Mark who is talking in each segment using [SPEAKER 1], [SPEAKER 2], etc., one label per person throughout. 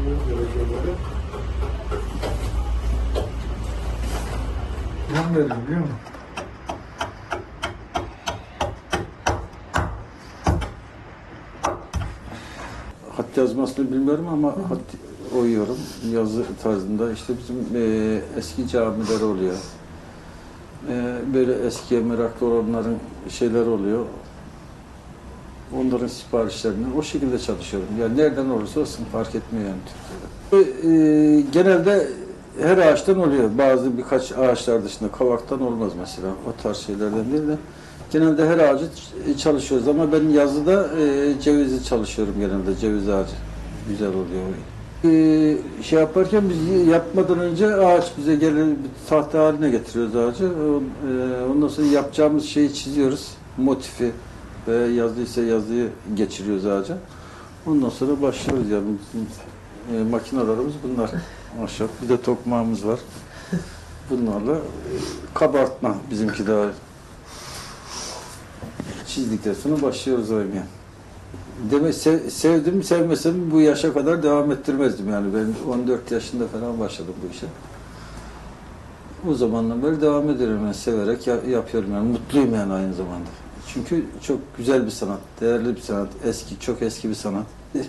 [SPEAKER 1] Ayarlıyoruz dereceleri. Yan verir biliyor musun?
[SPEAKER 2] Hat yazmasını bilmiyorum ama Hı. hat oyuyorum yazı tarzında. İşte bizim e, eski camiler oluyor. E, böyle eskiye meraklı olanların şeyler oluyor. Onların siparişlerini o şekilde çalışıyorum. Yani nereden olursa olsun fark etmiyor yani Türkiye'de. E, genelde her ağaçtan oluyor. Bazı birkaç ağaçlar dışında kavaktan olmaz mesela. O tarz şeylerden değil de genelde her ağacı ç- çalışıyoruz ama ben yazıda e, cevizi çalışıyorum genelde ceviz ağacı. Güzel oluyor. E, şey yaparken biz yapmadan önce ağaç bize gelir bir tahta haline getiriyoruz ağacı. E, ondan sonra yapacağımız şeyi çiziyoruz. Motifi ve yazıysa yazıyı geçiriyoruz ağaca. Ondan sonra başlıyoruz yani bizim e, makinalarımız bunlar. Ahşap. Bir de tokmağımız var. Bunlarla e, kabartma bizimki daha çizdikten sonra başlıyoruz oymaya. Demek sev, sevdim sevmesem bu yaşa kadar devam ettirmezdim yani ben 14 yaşında falan başladım bu işe. O zamandan beri devam ediyorum ben severek ya- yapıyorum yani mutluyum yani aynı zamanda. Çünkü çok güzel bir sanat, değerli bir sanat, eski çok eski bir sanat.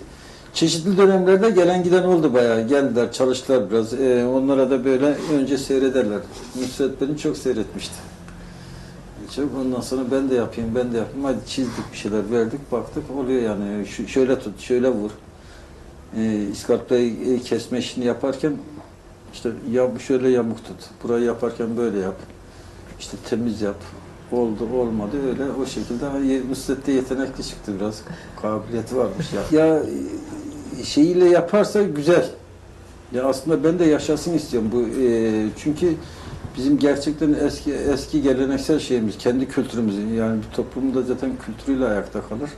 [SPEAKER 2] Çeşitli dönemlerde gelen giden oldu bayağı. Geldiler, çalıştılar biraz. Ee, onlara da böyle önce seyrederler. Nusret beni çok seyretmişti. Çok ondan sonra ben de yapayım, ben de yapayım. Hadi çizdik bir şeyler, verdik, baktık oluyor yani. Şu, şöyle tut, şöyle vur. Ee, iskarplayı e, kesme işini yaparken işte ya şöyle yamuk tut. Burayı yaparken böyle yap. İşte temiz yap. Oldu, olmadı öyle o şekilde. De yetenekli çıktı biraz. Kabiliyeti varmış ya. Ya e, şeyiyle yaparsa güzel. Ya aslında ben de yaşasın istiyorum bu. e, çünkü bizim gerçekten eski eski geleneksel şeyimiz, kendi kültürümüz. Yani bir toplumda zaten kültürüyle ayakta kalır.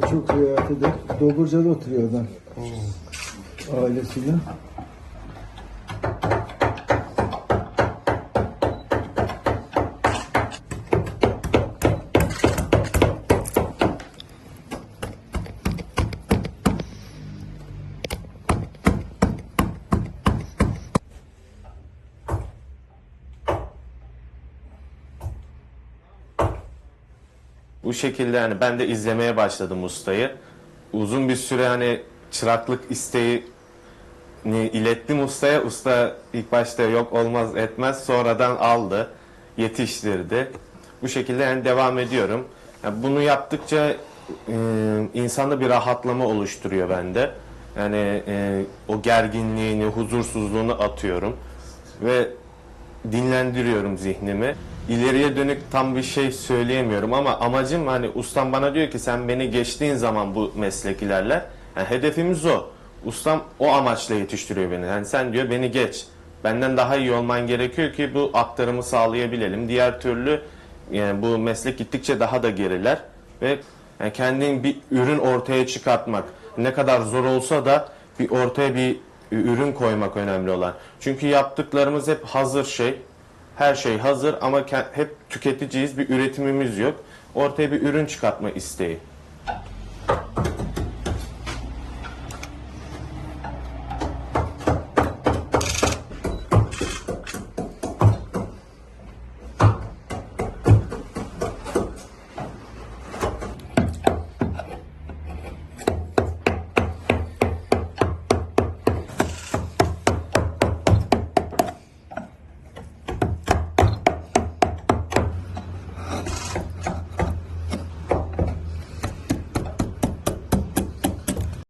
[SPEAKER 1] Seyahat eder. Doburca'da oturuyor adam. Ailesiyle.
[SPEAKER 3] Bu şekilde yani ben de izlemeye başladım ustayı. Uzun bir süre hani çıraklık isteği ilettim ustaya. Usta ilk başta yok olmaz etmez sonradan aldı, yetiştirdi. Bu şekilde yani devam ediyorum. Yani bunu yaptıkça e, insanda bir rahatlama oluşturuyor bende. Yani e, o gerginliğini, huzursuzluğunu atıyorum ve dinlendiriyorum zihnimi. İleriye dönük tam bir şey söyleyemiyorum ama amacım hani ustam bana diyor ki sen beni geçtiğin zaman bu meslek ilerler. Yani hedefimiz o. Ustam o amaçla yetiştiriyor beni. Yani sen diyor beni geç. Benden daha iyi olman gerekiyor ki bu aktarımı sağlayabilelim. Diğer türlü yani bu meslek gittikçe daha da geriler ve yani kendin bir ürün ortaya çıkartmak ne kadar zor olsa da bir ortaya bir ürün koymak önemli olan. Çünkü yaptıklarımız hep hazır şey her şey hazır ama hep tüketiciyiz, bir üretimimiz yok. Ortaya bir ürün çıkartma isteği.